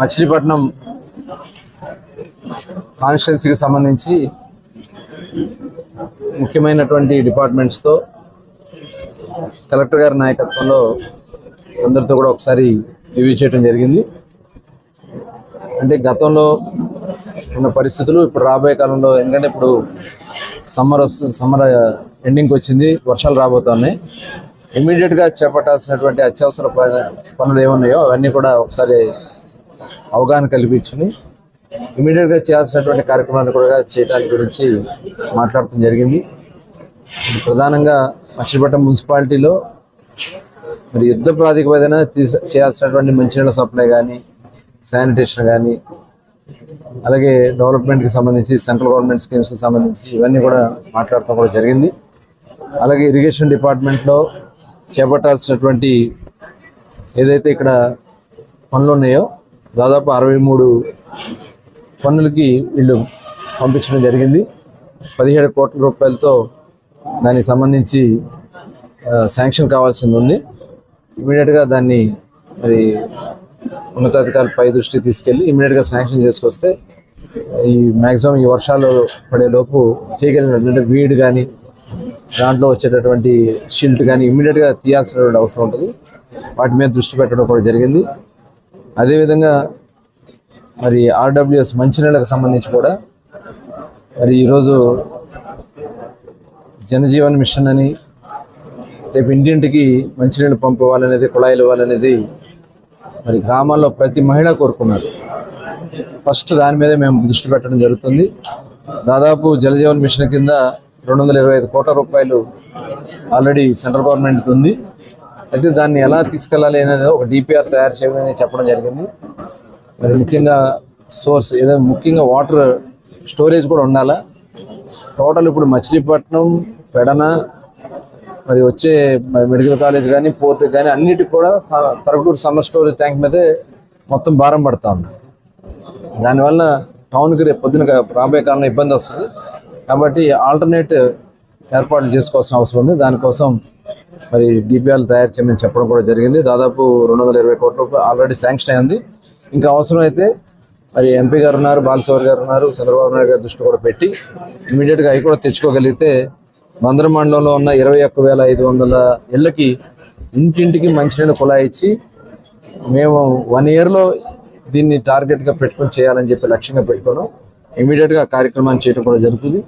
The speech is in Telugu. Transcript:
మచిలీపట్నం కాన్స్టిట్యున్సీకి సంబంధించి ముఖ్యమైనటువంటి డిపార్ట్మెంట్స్తో కలెక్టర్ గారి నాయకత్వంలో అందరితో కూడా ఒకసారి రివ్యూ చేయడం జరిగింది. అంటే గతంలో ఉన్న పరిస్థితులు ఇప్పుడు రాబోయే కాలంలో ఎందుకంటే ఇప్పుడు సమ్మర్ వస్తుంది సమ్మర్ ఎండింగ్కి వచ్చింది వర్షాలు రాబోతున్నాయి. ఇమీడియట్గా చేపట్టాల్సినటువంటి అత్యవసర ప- పనులు ఏమున్నాయో అవన్నీ కూడా ఒకసారి అవగాహన కల్పించుకుని ఇమీడియట్గా చేయాల్సినటువంటి కార్యక్రమాన్ని కూడా చేయడానికి గురించి మాట్లాడటం జరిగింది. ప్రధానంగా మచిలీపట్నం మున్సిపాలిటీలో మరి యుద్ధ ప్రాతిపదికన చేయాల్సినటువంటి మంచినీళ్ళ సప్లై కానీ శానిటేషన్ కానీ అలాగే డెవలప్మెంట్కి సంబంధించి సెంట్రల్ గవర్నమెంట్ స్కీమ్స్కి సంబంధించి ఇవన్నీ కూడా మాట్లాడటం కూడా జరిగింది. అలాగే ఇరిగేషన్ డిపార్ట్మెంట్లో చేపట్టాల్సినటువంటి ఏదైతే ఇక్కడ పనులు ఉన్నాయో దాదాపు అరవై మూడు పన్నులకి వీళ్ళు పంపించడం జరిగింది. పదిహేడు కోట్ల రూపాయలతో దానికి సంబంధించి శాంక్షన్ కావాల్సింది ఉంది. ఇమీడియట్గా దాన్ని మరి ఉన్నతాధికారులపై పై దృష్టికి తీసుకెళ్ళి ఇమీడియట్గా శాంక్షన్ చేసుకొస్తే ఈ మ్యాక్సిమం ఈ వర్షాలు పడేలోపు చేయగలిగినటువంటి వీడ్ కానీ దాంట్లో వచ్చేటటువంటి షిల్ట్ కానీ ఇమీడియట్గా తీయాల్సినటువంటి అవసరం ఉంటుంది. వాటి మీద దృష్టి పెట్టడం కూడా జరిగింది. అదేవిధంగా మరి ఆర్డబ్ల్యూఎస్ మంచినీళ్ళకి సంబంధించి కూడా మరి ఈరోజు జనజీవన్ మిషన్ అని రేపు ఇంటింటికి మంచినీళ్ళు పంపు కుళాయిలు ఇవ్వాలనేది మరి గ్రామాల్లో ప్రతి మహిళ కోరుకున్నారు. ఫస్ట్ దాని మీద మేము దృష్టి పెట్టడం జరుగుతుంది. దాదాపు జలజీవన్ మిషన్ కింద రెండు వందల ఇరవై ఐదు కోట్ల రూపాయలు ఆల్రెడీ సెంట్రల్ గవర్నమెంట్ ఉంది. అయితే దాన్ని ఎలా తీసుకెళ్ళాలి అనేది ఒక డిపిఆర్ తయారు చేయమని చెప్పడం జరిగింది. మరి ముఖ్యంగా సోర్స్ ఏదో ముఖ్యంగా వాటర్ స్టోరేజ్ కూడా ఉండాలా? టోటల్ ఇప్పుడు మచిలీపట్నం పెడన మరి వచ్చే మెడికల్ కాలేజ్ కానీ పోర్ట్ కానీ అన్నిటికి కూడా స- తరగటూరు సమ్మర్ స్టోరేజ్ ట్యాంక్ మీదే మొత్తం భారం పడతా ఉంది. దానివల్ల టౌన్కి రేపు పొద్దున రాబోయే కారణం ఇబ్బంది వస్తుంది. కాబట్టి ఆల్టర్నేట్ ఏర్పాట్లు చేసుకోవాల్సిన అవసరం ఉంది. దానికోసం మరి డిపిఆర్లు తయారు చేయమని చెప్పడం కూడా జరిగింది. దాదాపు రెండు వందల ఇరవై కోట్ల రూపాయలు ఆల్రెడీ శాంక్షన్ అయింది ఇంకా అవసరమైతే మరి ఎంపీ గారు ఉన్నారు బాలసవర్ గారు ఉన్నారు చంద్రబాబు నాయుడు గారి దృష్టి కూడా పెట్టి ఇమీడియట్గా అవి కూడా తెచ్చుకోగలిగితే మందర మండలంలో ఉన్న ఇరవై ఒక్క వేల ఐదు వందల ఇళ్ళకి ఇంటింటికి మంచినీళ్ళ కుళాయి ఇచ్చి మేము వన్ ఇయర్లో దీన్ని టార్గెట్గా పెట్టుకొని చేయాలని చెప్పి లక్ష్యంగా పెట్టుకోవడం ఇమీడియట్గా కార్యక్రమాన్ని చేయడం కూడా జరుగుతుంది.